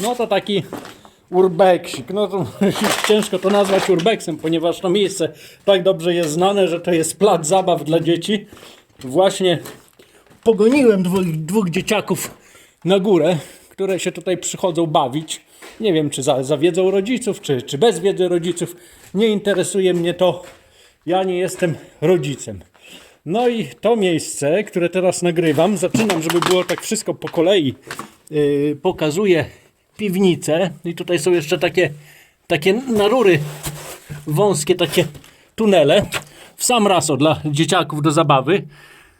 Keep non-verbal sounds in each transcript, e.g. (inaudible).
No to taki urbeksik. No to (laughs) ciężko to nazwać urbeksem, ponieważ to miejsce tak dobrze jest znane, że to jest plac zabaw dla dzieci. Właśnie pogoniłem dwóch, dwóch dzieciaków na górę, które się tutaj przychodzą bawić. Nie wiem, czy za, za wiedzą rodziców, czy, czy bez wiedzy rodziców. Nie interesuje mnie to. Ja nie jestem rodzicem. No i to miejsce, które teraz nagrywam, zaczynam, żeby było tak wszystko po kolei. Yy, pokazuję piwnicę i tutaj są jeszcze takie, takie narury wąskie, takie tunele. W sam raz o, dla dzieciaków do zabawy.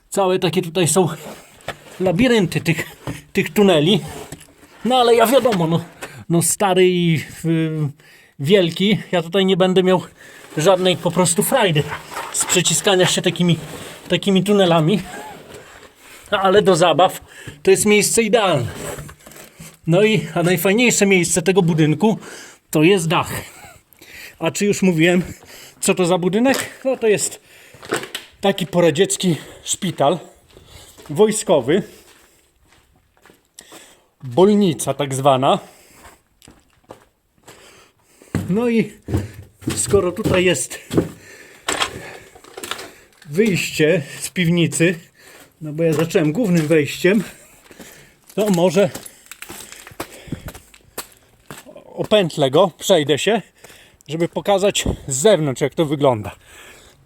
Całe takie tutaj są labirynty tych, tych tuneli. No ale ja wiadomo, no, no stary i y, wielki, ja tutaj nie będę miał żadnej po prostu frajdy z przeciskania się takimi, takimi tunelami. Ale do zabaw to jest miejsce idealne. No i a najfajniejsze miejsce tego budynku to jest dach. A czy już mówiłem, co to za budynek? No to jest taki poradziecki szpital wojskowy. Bolnica tak zwana. No i skoro tutaj jest wyjście z piwnicy, no bo ja zacząłem głównym wejściem, to może opętlę go, przejdę się, żeby pokazać z zewnątrz, jak to wygląda.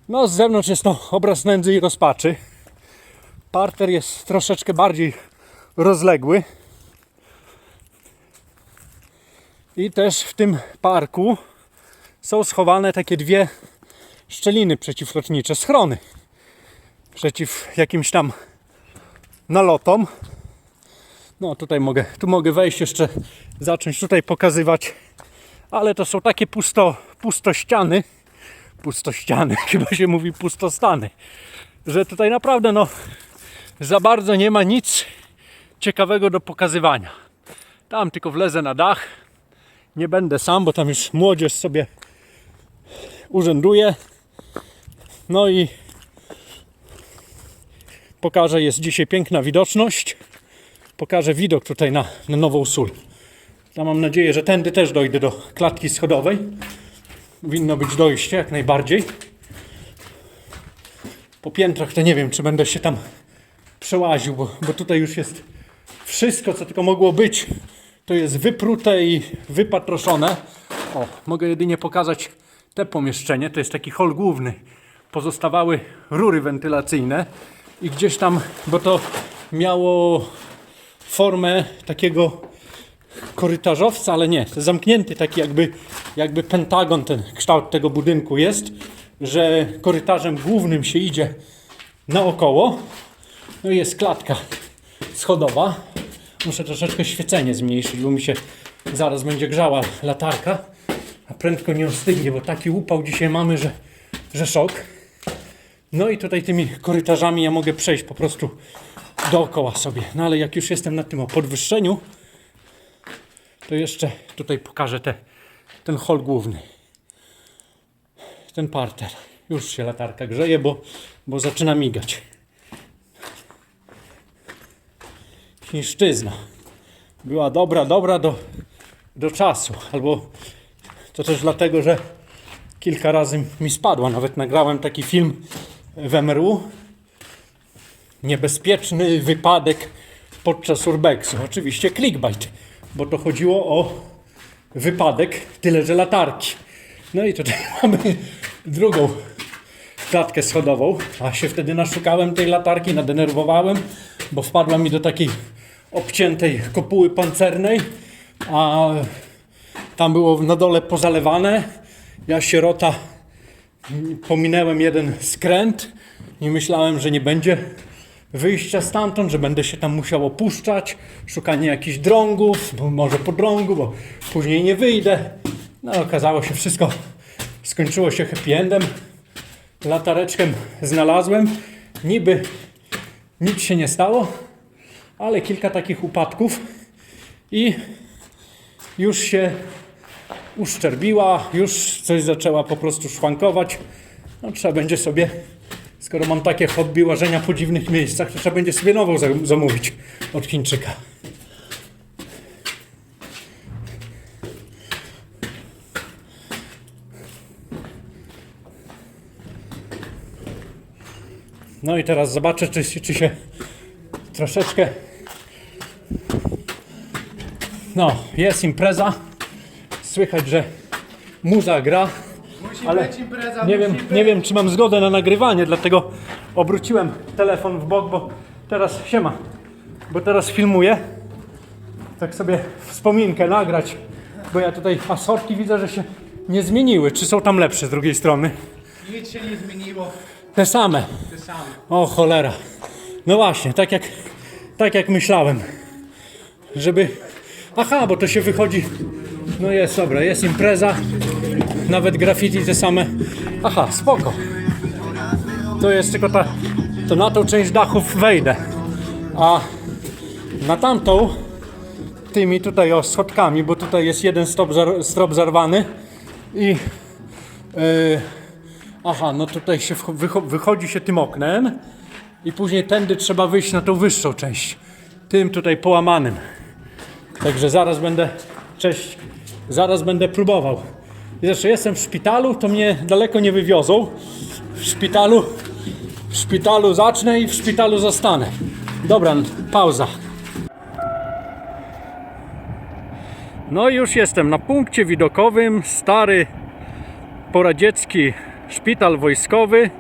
No, z zewnątrz jest to obraz nędzy i rozpaczy. Parter jest troszeczkę bardziej rozległy. I też w tym parku są schowane takie dwie szczeliny przeciwlotnicze, schrony przeciw jakimś tam nalotom. No tutaj mogę, tu mogę wejść jeszcze, zacząć tutaj pokazywać, ale to są takie pusto, pustościany, pustościany, (laughs) chyba się mówi pustostany, że tutaj naprawdę no za bardzo nie ma nic ciekawego do pokazywania. Tam tylko wlezę na dach, nie będę sam, bo tam już młodzież sobie urzęduje. No i pokażę, jest dzisiaj piękna widoczność. Pokażę widok tutaj na, na Nową Sól. Ja mam nadzieję, że tędy też dojdę do klatki schodowej. Powinno być dojście jak najbardziej. Po piętrach to nie wiem, czy będę się tam przełaził, bo, bo tutaj już jest wszystko, co tylko mogło być. To jest wyprute i wypatroszone. O, mogę jedynie pokazać te pomieszczenie. To jest taki hol główny. Pozostawały rury wentylacyjne i gdzieś tam, bo to miało formę takiego korytarzowca, ale nie, zamknięty taki jakby, jakby pentagon, ten kształt tego budynku jest, że korytarzem głównym się idzie naokoło. No i jest klatka schodowa. Muszę troszeczkę świecenie zmniejszyć, bo mi się zaraz będzie grzała latarka, a prędko nie ostygnie, bo taki upał dzisiaj mamy, że, że szok. No i tutaj tymi korytarzami ja mogę przejść po prostu dookoła sobie. No ale jak już jestem na tym o podwyższeniu, to jeszcze tutaj pokażę te, ten hol główny. Ten parter. Już się latarka grzeje, bo, bo zaczyna migać. Chińszczyzna. Była dobra, dobra do, do czasu. Albo to też dlatego, że kilka razy mi spadła. Nawet nagrałem taki film w MRU. Niebezpieczny wypadek podczas urbexu. Oczywiście clickbait, bo to chodziło o wypadek, tyle że latarki. No i tutaj (laughs) mamy drugą klatkę schodową, a się wtedy naszukałem tej latarki, nadenerwowałem, bo wpadła mi do takiej obciętej kopuły pancernej, a tam było na dole pozalewane. Ja sierota pominęłem jeden skręt i myślałem, że nie będzie wyjścia stamtąd, że będę się tam musiał opuszczać, szukanie jakichś drągów, bo może po drągu, bo później nie wyjdę. No okazało się wszystko, skończyło się happy endem. Latareczkę znalazłem, niby nic się nie stało, ale kilka takich upadków i już się uszczerbiła, już coś zaczęła po prostu szwankować. No, trzeba będzie sobie, skoro mam takie hobby łażenia po dziwnych miejscach, to trzeba będzie sobie nową zamówić od Chińczyka. No i teraz zobaczę, czy, czy się troszeczkę. No, jest impreza. Słychać, że muza gra. Ale nie wiem, nie wiem, czy mam zgodę na nagrywanie, dlatego obróciłem telefon w bok, bo teraz siema, bo teraz filmuję. Tak sobie wspominkę nagrać, bo ja tutaj asorki widzę, że się nie zmieniły. Czy są tam lepsze z drugiej strony? Nic się nie zmieniło, Te same. te same. O cholera. No właśnie, tak jak, tak jak myślałem. Żeby. Aha, bo to się wychodzi. No jest dobra, jest impreza. Nawet graffiti te same. Aha, spoko. To jest tylko ta. To na tą część dachów wejdę. A na tamtą tymi tutaj o schodkami, bo tutaj jest jeden strop, zar, strop zarwany i yy, Aha, no tutaj się wycho- wychodzi się tym oknem i później tędy trzeba wyjść na tą wyższą część. Tym tutaj połamanym. Także zaraz będę, cześć, zaraz będę próbował. Zresztą jestem w szpitalu, to mnie daleko nie wywiozą. W szpitalu, w szpitalu zacznę i w szpitalu zostanę. Dobra, pauza. No i już jestem na punkcie widokowym. Stary poradziecki szpital wojskowy.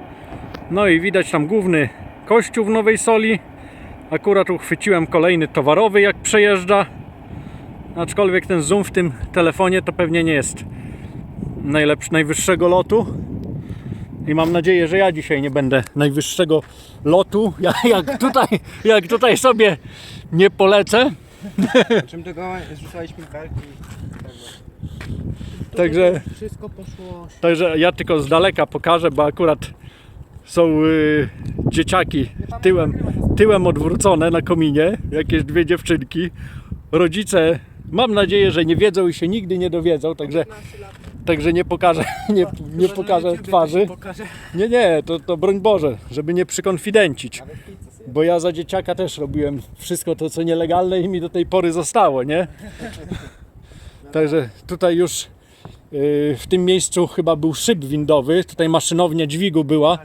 No i widać tam główny kościół w Nowej Soli. Akurat uchwyciłem kolejny towarowy jak przejeżdża. Aczkolwiek ten zoom w tym telefonie to pewnie nie jest najlepszy, najwyższego lotu. I mam nadzieję, że ja dzisiaj nie będę najwyższego lotu. (laughs) Ja, jak, tutaj, jak tutaj sobie nie polecę. (laughs) Czym tego zrzucaliśmy karki? Także Wszystko poszło. Także ja tylko z daleka pokażę, bo akurat są y, dzieciaki tyłem, tyłem odwrócone na kominie, jakieś dwie dziewczynki. Rodzice, mam nadzieję, że nie wiedzą i się nigdy nie dowiedzą, także, także nie pokażę, nie, nie pokażę twarzy. Nie, nie, to, to broń Boże, żeby nie przykonfidencić. Bo ja za dzieciaka też robiłem wszystko to, co nielegalne i mi do tej pory zostało, nie? (laughs) Także tutaj już yy, w tym miejscu chyba był szyb windowy, tutaj maszynownia dźwigu była,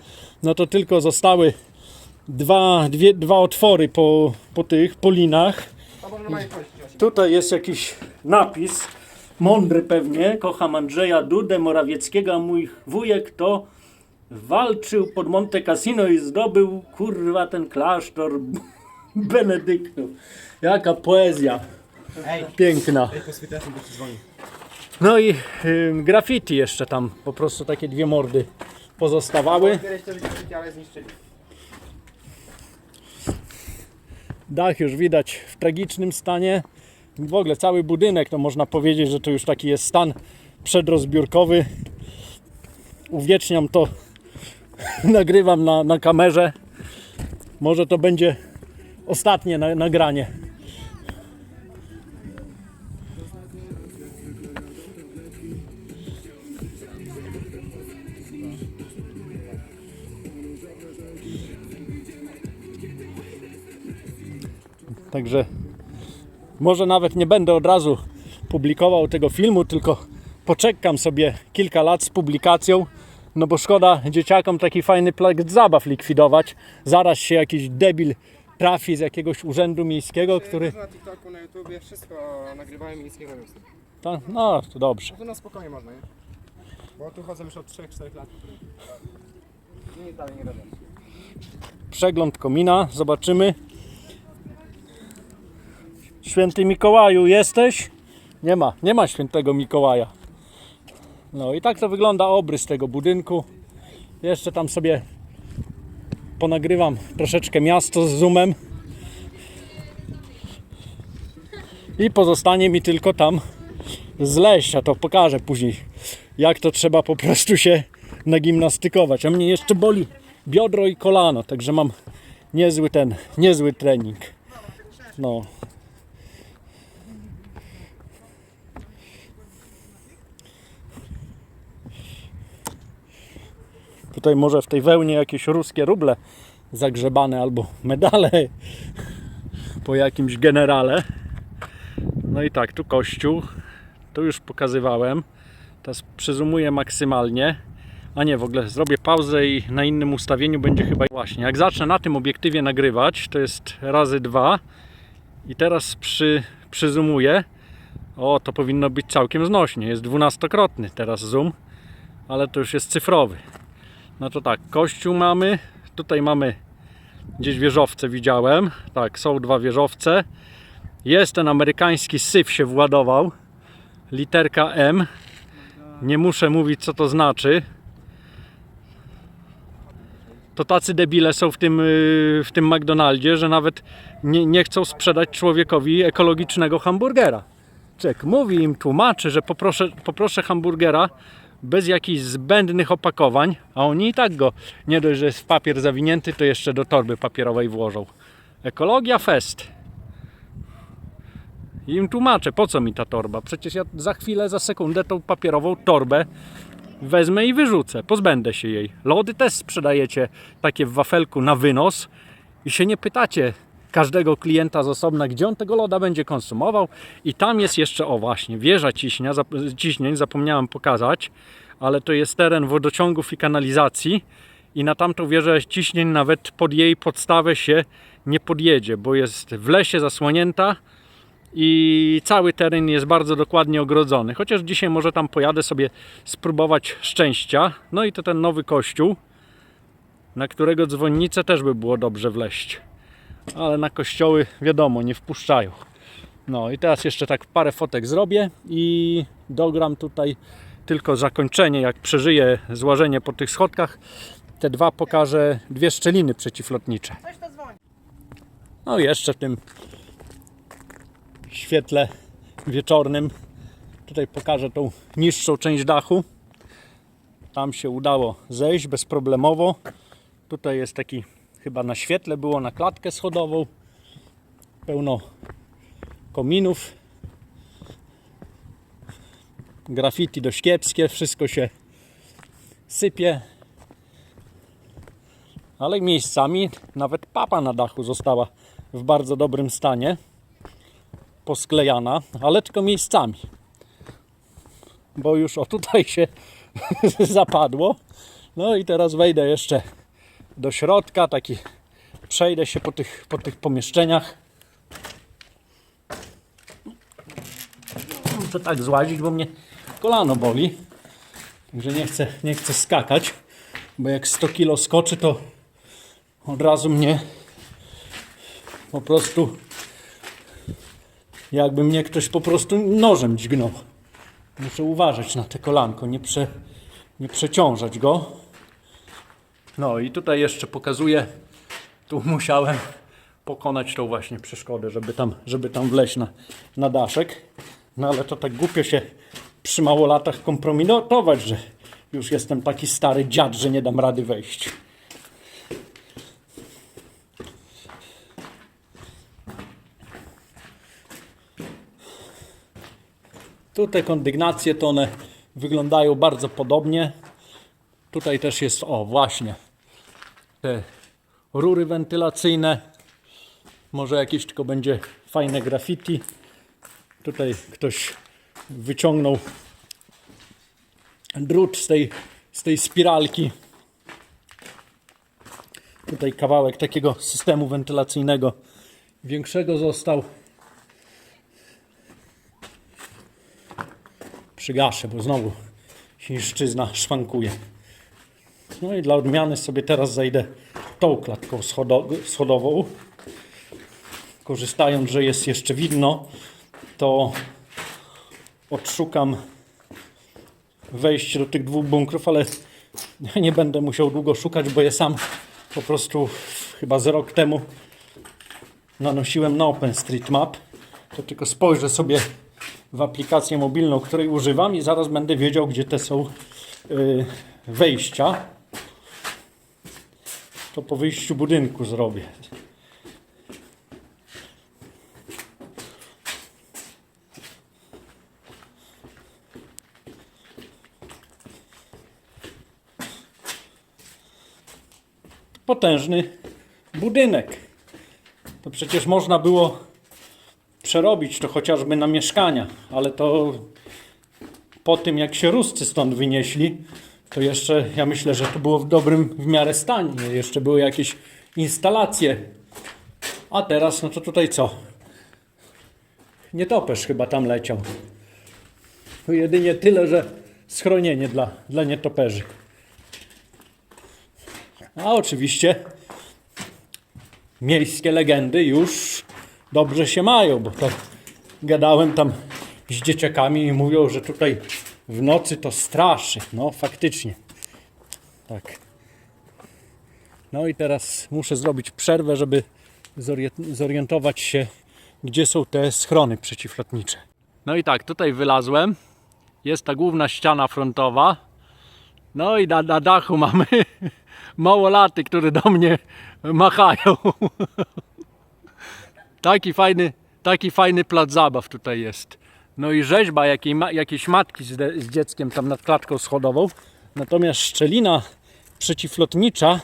no to tylko zostały dwa, dwie, dwa otwory po, po tych, po linach. Tutaj jest jakiś napis, mądry pewnie, kocham Andrzeja Dudę Morawieckiego, a mój wujek to walczył pod Monte Cassino i zdobył kurwa ten klasztor (laughs) Benedyktów. Jaka poezja piękna. No i y, graffiti jeszcze tam, po prostu takie dwie mordy pozostawały. Dach już widać w tragicznym stanie. W ogóle cały budynek, to można powiedzieć, że to już taki jest stan przedrozbiórkowy. Uwieczniam to, (laughs) nagrywam na, na kamerze. Może to będzie ostatnie na, nagranie. Także może nawet nie będę od razu publikował tego filmu, tylko poczekam sobie kilka lat z publikacją. No bo szkoda dzieciakom taki fajny plac zabaw likwidować. Zaraz się jakiś debil trafi z jakiegoś urzędu miejskiego, który. Na TikToku, na YouTubie, wszystko nagrywałem i nic nie robią. Ta, no to dobrze. To na spokojnie można, nie? Bo tu chodzę już od 3-4 lat. I nic dalej nie robię. Przegląd komina, zobaczymy. Święty Mikołaju, jesteś? Nie ma, nie ma świętego Mikołaja. No i tak to wygląda obrys tego budynku. Jeszcze tam sobie ponagrywam troszeczkę miasto z zoomem. I pozostanie mi tylko tam a to pokażę później, jak to trzeba po prostu się nagimnastykować. A mnie jeszcze boli biodro i kolano, także mam niezły ten, niezły trening. No. Tutaj może w tej wełnie jakieś ruskie ruble zagrzebane albo medale po jakimś generale. No i tak, tu kościół. Tu już pokazywałem. Teraz przyzumuję maksymalnie. A nie, w ogóle zrobię pauzę i na innym ustawieniu będzie chyba właśnie. Jak zacznę na tym obiektywie nagrywać, to jest razy dwa. I teraz przy, przyzumuję. O, to powinno być całkiem znośnie. Jest dwunastokrotny teraz zoom, ale to już jest cyfrowy. No to tak, kościół mamy. Tutaj mamy gdzieś wieżowce widziałem. Tak, są dwa wieżowce. Jest ten amerykański syf się władował. Literka M. Nie muszę mówić co to znaczy. To tacy debile są w tym, yy, w tym McDonaldzie, że nawet nie, nie chcą sprzedać człowiekowi ekologicznego hamburgera. Czek mówi im, tłumaczy, że poproszę, poproszę hamburgera bez jakichś zbędnych opakowań, a oni i tak go nie dość, że jest w papier zawinięty, to jeszcze do torby papierowej włożą. Ekologia fest. I im tłumaczę, po co mi ta torba? Przecież ja za chwilę, za sekundę tą papierową torbę wezmę i wyrzucę, pozbędę się jej. Lody też sprzedajecie takie w wafelku na wynos i się nie pytacie każdego klienta z osobna, gdzie on tego loda będzie konsumował. I tam jest jeszcze, o właśnie, wieża ciśnia, zap- ciśnień, zapomniałem pokazać, ale to jest teren wodociągów i kanalizacji i na tamtą wieżę ciśnień nawet pod jej podstawę się nie podjedzie, bo jest w lesie zasłonięta i cały teren jest bardzo dokładnie ogrodzony. Chociaż dzisiaj może tam pojadę sobie spróbować szczęścia. No i to ten nowy kościół, na którego dzwonnicę też by było dobrze wleść. Ale na kościoły wiadomo, nie wpuszczają. No i teraz jeszcze tak parę fotek zrobię i dogram tutaj tylko zakończenie, jak przeżyję złażenie po tych schodkach. Te dwa pokażę, dwie szczeliny przeciwlotnicze. No i jeszcze w tym świetle wieczornym tutaj pokażę tą niższą część dachu. Tam się udało zejść bezproblemowo. Tutaj jest taki, chyba na świetle było na klatkę schodową. Pełno kominów. Graffiti dość kiepskie, wszystko się sypie. Ale miejscami nawet papa na dachu została w bardzo dobrym stanie. Posklejana, ale tylko miejscami. Bo już o tutaj się (laughs) zapadło. No i teraz wejdę jeszcze do środka, taki przejdę się po tych, po tych pomieszczeniach. Muszę tak złazić, bo mnie kolano boli. Także nie chcę, nie chcę skakać, bo jak 100 kilo skoczy, to od razu mnie po prostu jakby mnie ktoś po prostu nożem dźgnął. Muszę uważać na te kolanko, nie, prze, nie przeciążać go. No i tutaj jeszcze pokazuję, tu musiałem pokonać tą właśnie przeszkodę, żeby tam, żeby tam wleźć na, na daszek. No ale to tak głupio się przy małolatach kompromitować, że już jestem taki stary dziad, że nie dam rady wejść. Tu te kondygnacje to one wyglądają bardzo podobnie. Tutaj też jest, o właśnie, te rury wentylacyjne. Może jakieś tylko będzie fajne graffiti. Tutaj ktoś wyciągnął drut z tej, z tej spiralki. Tutaj kawałek takiego systemu wentylacyjnego większego został. Przygaszę, bo znowu chińszczyzna szwankuje. No i dla odmiany sobie teraz zajdę tą klatką schodo- schodową. Korzystając, że jest jeszcze widno, to odszukam wejście do tych dwóch bunkrów, ale (laughs) nie będę musiał długo szukać, bo je sam po prostu chyba z rok temu nanosiłem na OpenStreetMap. To tylko spojrzę sobie w aplikację mobilną, której używam i zaraz będę wiedział, gdzie te są y, wejścia. To po wyjściu budynku zrobię. Potężny budynek. To przecież można było przerobić to chociażby na mieszkania, ale to po tym jak się Ruscy stąd wynieśli, to jeszcze ja myślę, że to było w dobrym w miarę stanie. Jeszcze były jakieś instalacje. A teraz, no to tutaj co? Nietoperz chyba tam leciał. To jedynie tyle, że schronienie dla, dla nietoperzy. A oczywiście miejskie legendy już dobrze się mają, bo tak gadałem tam z dzieciakami i mówią, że tutaj w nocy to straszy. No faktycznie. Tak. No i teraz muszę zrobić przerwę, żeby zorient- zorientować się, gdzie są te schrony przeciwlotnicze. No i tak, tutaj wylazłem. Jest ta główna ściana frontowa. No i na, na dachu mamy (laughs) małolaty, które do mnie machają. (laughs) Taki fajny, taki fajny plac zabaw tutaj jest. No i rzeźba jakiej, jakiejś matki z, de, z dzieckiem tam nad klatką schodową. Natomiast szczelina przeciwlotnicza,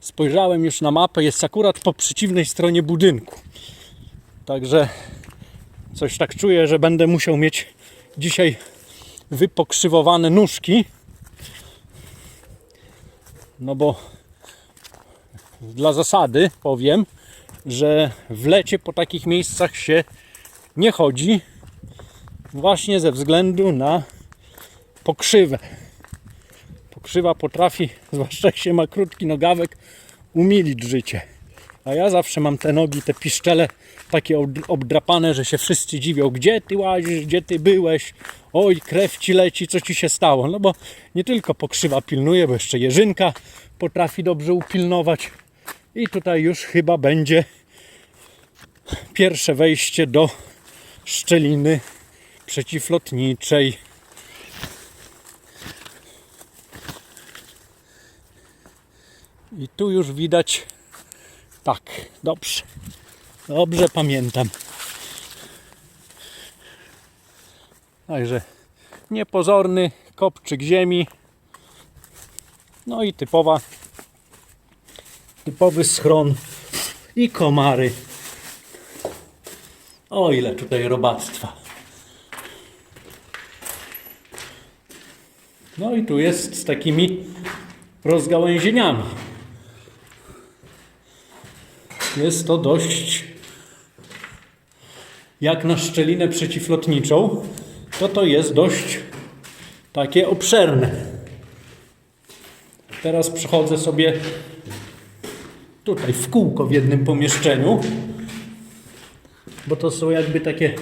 spojrzałem już na mapę, jest akurat po przeciwnej stronie budynku. Także coś tak czuję, że będę musiał mieć dzisiaj wypokrzywowane nóżki. No bo dla zasady powiem, że w lecie po takich miejscach się nie chodzi właśnie ze względu na pokrzywę. Pokrzywa potrafi, zwłaszcza jak się ma krótki nogawek, umilić życie. A ja zawsze mam te nogi, te piszczele takie ob- obdrapane, że się wszyscy dziwią, gdzie ty łazisz, gdzie ty byłeś, oj, krew ci leci, co ci się stało. No bo nie tylko pokrzywa pilnuje, bo jeszcze jeżynka potrafi dobrze upilnować. I tutaj już chyba będzie pierwsze wejście do szczeliny przeciwlotniczej. I tu już widać tak, dobrze. Dobrze pamiętam. Także niepozorny kopczyk ziemi. No i typowa typowy schron i komary. O ile tutaj robactwa. No i tu jest z takimi rozgałęzieniami. Jest to dość jak na szczelinę przeciwlotniczą, to to jest dość takie obszerne. Teraz przechodzę sobie tutaj w kółko w jednym pomieszczeniu, bo to są jakby takie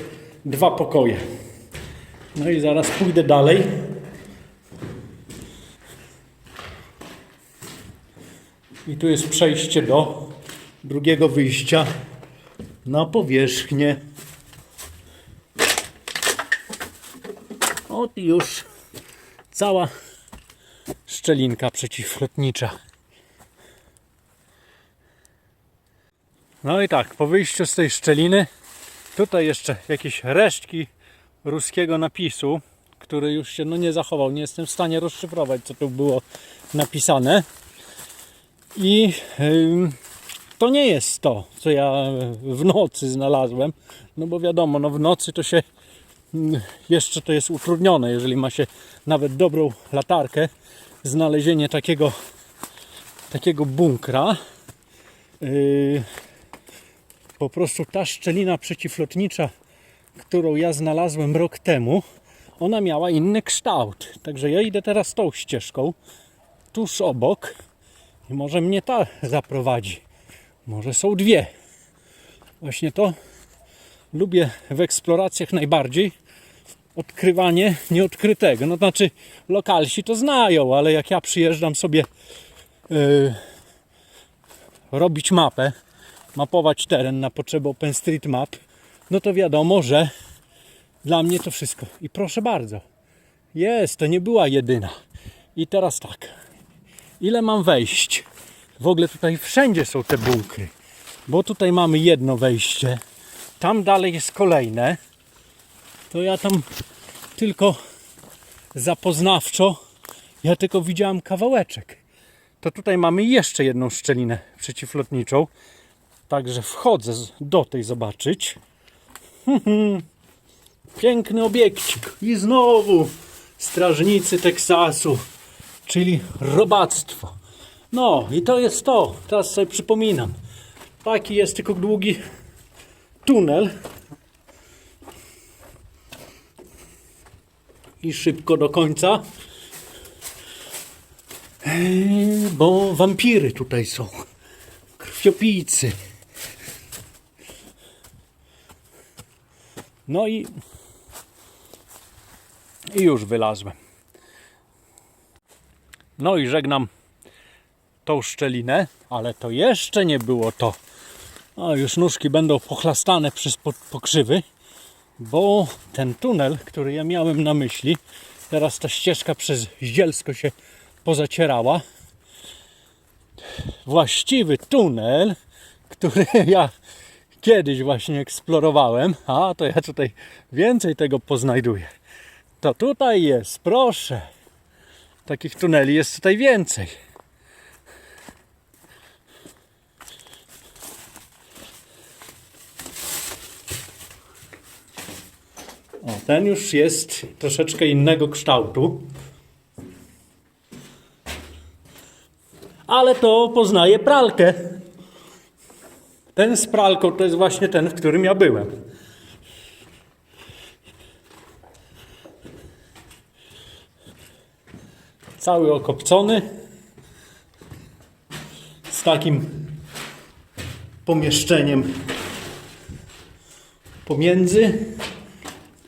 dwa pokoje. No i zaraz pójdę dalej. I tu jest przejście do drugiego wyjścia na powierzchnię. Ot już cała szczelinka przeciwlotnicza. No i tak, po wyjściu z tej szczeliny, tutaj jeszcze jakieś resztki ruskiego napisu, który już się no, nie zachował. Nie jestem w stanie rozszyfrować, co tu było napisane. I to nie jest to, co ja w nocy znalazłem. No bo wiadomo, no w nocy to się mm, jeszcze to jest utrudnione, jeżeli ma się nawet dobrą latarkę, znalezienie takiego takiego bunkra. Yy, po prostu ta szczelina przeciwlotnicza, którą ja znalazłem rok temu, ona miała inny kształt. Także ja idę teraz tą ścieżką, tuż obok może mnie ta zaprowadzi. Może są dwie. Właśnie to lubię w eksploracjach najbardziej. Odkrywanie nieodkrytego. No znaczy, lokalsi to znają, ale jak ja przyjeżdżam sobie yy, robić mapę, mapować teren na potrzeby OpenStreetMap, no to wiadomo, że dla mnie to wszystko. I proszę bardzo, jest, to nie była jedyna. I teraz tak, ile mam wejść? W ogóle tutaj wszędzie są te bunkry, bo tutaj mamy jedno wejście, tam dalej jest kolejne. To ja tam tylko zapoznawczo, ja tylko widziałem kawałeczek. To tutaj mamy jeszcze jedną szczelinę przeciwlotniczą. Także wchodzę do tej zobaczyć. (laughs) Piękny obiekcik. I znowu strażnicy Teksasu czyli robactwo. No i to jest to. Teraz sobie przypominam. Taki jest tylko długi tunel. I szybko do końca. Eee, Bo wampiry tutaj są. Krwiopijcy. No i, i już wylazłem. No i żegnam tą szczelinę, ale to jeszcze nie było to. A już nóżki będą pochlastane przez po- pokrzywy, bo ten tunel, który ja miałem na myśli, teraz ta ścieżka przez Zielsko się pozacierała. Właściwy tunel, który (laughs) ja kiedyś właśnie eksplorowałem, a to ja tutaj więcej tego poznajduję. To tutaj jest, proszę. Takich tuneli jest tutaj więcej. O, ten już jest troszeczkę innego kształtu. Ale to poznaje pralkę. Ten z pralką to jest właśnie ten, w którym ja byłem. Cały okopcony. Z takim pomieszczeniem pomiędzy.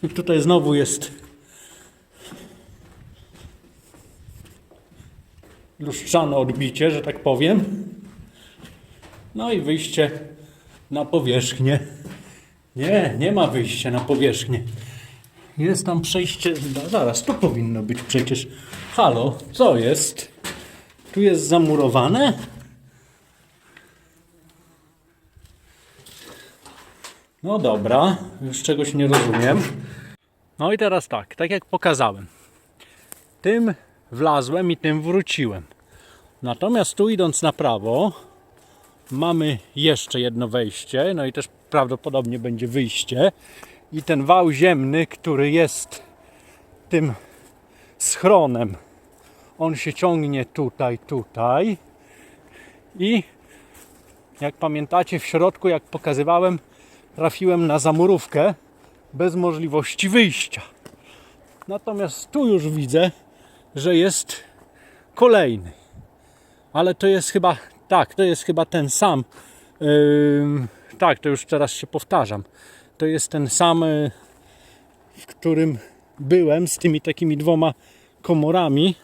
I tutaj znowu jest lustrzane odbicie, że tak powiem. No i wyjście na powierzchnię. Nie, nie ma wyjścia na powierzchnię. Jest tam przejście. no Zaraz, to powinno być przecież. Halo, co jest? Tu jest zamurowane? No dobra, już czegoś nie rozumiem. No i teraz tak, tak jak pokazałem. Tym wlazłem i tym wróciłem. Natomiast tu idąc na prawo, mamy jeszcze jedno wejście, no i też prawdopodobnie będzie wyjście. I ten wał ziemny, który jest tym schronem, on się ciągnie tutaj, tutaj. I jak pamiętacie, w środku, jak pokazywałem, trafiłem na zamurówkę bez możliwości wyjścia. Natomiast tu już widzę, że jest kolejny. Ale to jest chyba, tak, to jest chyba ten sam. Ym, tak, to już teraz się powtarzam. To jest ten sam, y, w którym byłem z tymi takimi dwoma komorami.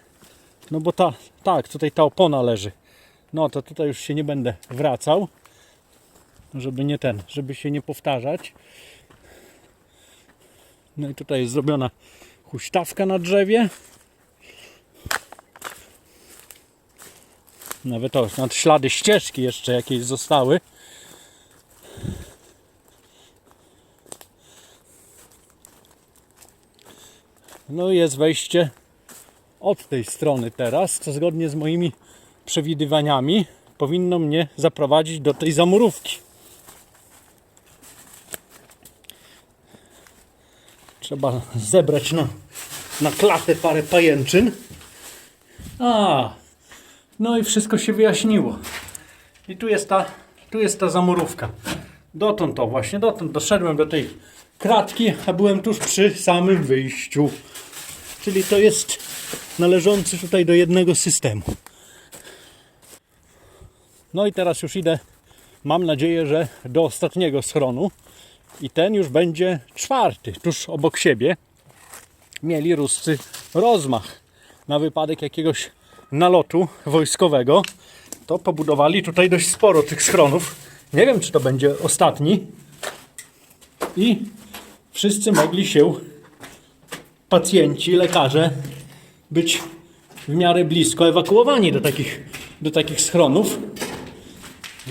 No bo ta, tak, tutaj ta opona leży. No to tutaj już się nie będę wracał, żeby nie ten, żeby się nie powtarzać. No i tutaj jest zrobiona huśtawka na drzewie. Nawet to, nawet ślady ścieżki jeszcze jakieś zostały. No i jest wejście od tej strony teraz, co zgodnie z moimi przewidywaniami powinno mnie zaprowadzić do tej zamurówki. Trzeba zebrać na, na klatę parę pajęczyn. A, no i wszystko się wyjaśniło. I tu jest ta, tu jest ta zamurówka. Dotąd to właśnie, dotąd doszedłem do tej kratki, a byłem tuż przy samym wyjściu. Czyli to jest należący tutaj do jednego systemu. No i teraz już idę, mam nadzieję, że do ostatniego schronu. I ten już będzie czwarty, tuż obok siebie. Mieli Ruscy rozmach na wypadek jakiegoś nalotu wojskowego. To pobudowali tutaj dość sporo tych schronów. Nie wiem, czy to będzie ostatni. I wszyscy mogli się, pacjenci, lekarze, być w miarę blisko ewakuowani do takich, do takich schronów.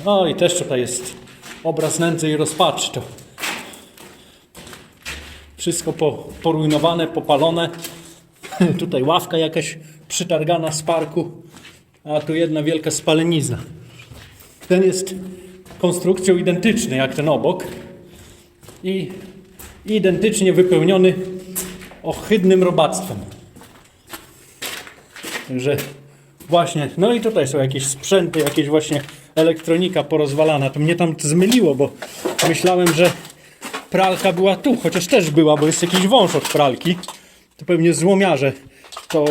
No i też tutaj jest obraz nędzy i rozpaczy. To wszystko po, porujnowane, popalone. (laughs) Tutaj ławka jakaś przytargana z parku, a tu jedna wielka spalenizna. Ten jest konstrukcją identyczny jak ten obok i identycznie wypełniony ohydnym robactwem. Także właśnie, no i tutaj są jakieś sprzęty, jakieś właśnie elektronika porozwalana. To mnie tam zmyliło, bo myślałem, że pralka była tu, chociaż też była, bo jest jakiś wąż od pralki. To pewnie złomiarze to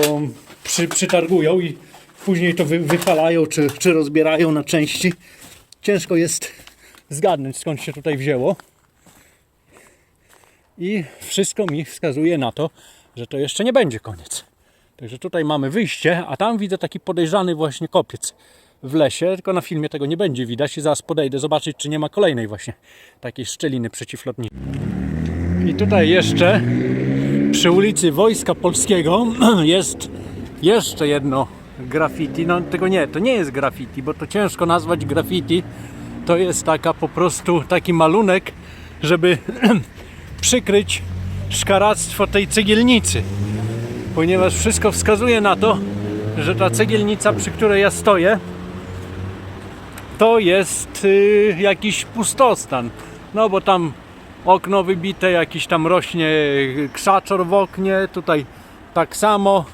przy, przytargują i później to wy, wypalają, czy, czy rozbierają na części. Ciężko jest zgadnąć skąd się tutaj wzięło. I wszystko mi wskazuje na to, że to jeszcze nie będzie koniec. Także tutaj mamy wyjście, a tam widzę taki podejrzany właśnie kopiec w lesie, tylko na filmie tego nie będzie widać i zaraz podejdę zobaczyć, czy nie ma kolejnej właśnie takiej szczeliny przeciwlotniczej. I tutaj jeszcze przy ulicy Wojska Polskiego (clears throat) jest jeszcze jedno graffiti. No tego nie, to nie jest graffiti, bo to ciężko nazwać graffiti. To jest taka po prostu taki malunek, żeby (clears throat) przykryć szkaractwo tej cegielnicy. Ponieważ wszystko wskazuje na to, że ta cegielnica, przy której ja stoję, to jest y, jakiś pustostan. No bo tam okno wybite, jakiś tam rośnie krzaczor w oknie, tutaj tak samo.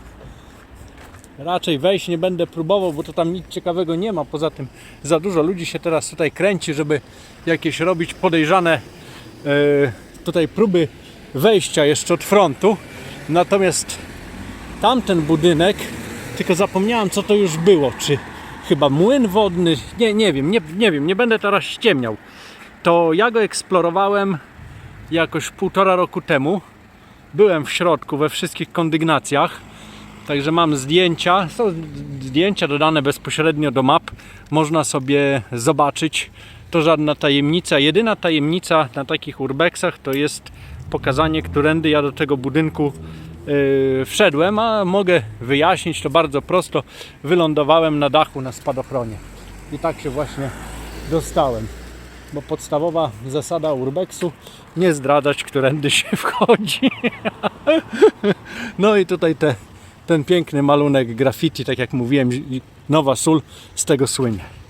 Raczej wejść nie będę próbował, bo to tam nic ciekawego nie ma. Poza tym za dużo ludzi się teraz tutaj kręci, żeby jakieś robić podejrzane e, tutaj próby wejścia jeszcze od frontu. Natomiast tamten budynek, tylko zapomniałem co to już było, czy chyba młyn wodny, nie, nie wiem, nie, nie wiem, nie będę teraz ściemniał. To ja go eksplorowałem jakoś półtora roku temu. Byłem w środku we wszystkich kondygnacjach. Także mam zdjęcia. Są zdjęcia dodane bezpośrednio do map. Można sobie zobaczyć. To żadna tajemnica. Jedyna tajemnica na takich urbexach to jest pokazanie, którędy ja do tego budynku wszedłem, a mogę wyjaśnić to bardzo prosto. Wylądowałem na dachu na spadochronie. I tak się właśnie dostałem. Bo podstawowa zasada urbexu nie zdradzać, którędy się (laughs) wchodzi. No i tutaj te, ten piękny malunek graffiti, tak jak mówiłem, nowa sól z tego słynie.